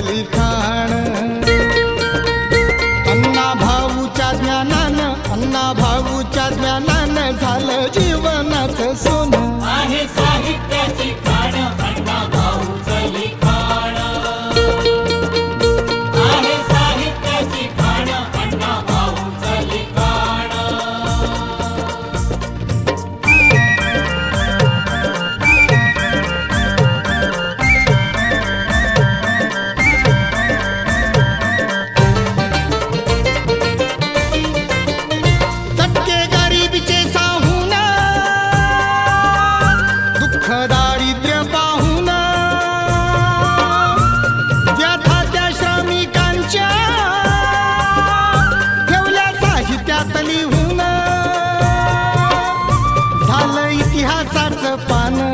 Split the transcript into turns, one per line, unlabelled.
लिखाण अण्णा भाऊच्या ज्ञानानं अण्णा भाऊच्या ज्ञानानं झालं जी दारिद्र्य पाहून व्यथा त्या श्रमिकांच्या ठेवल्या साहित्यात लिहून झालं इतिहासाचं पान.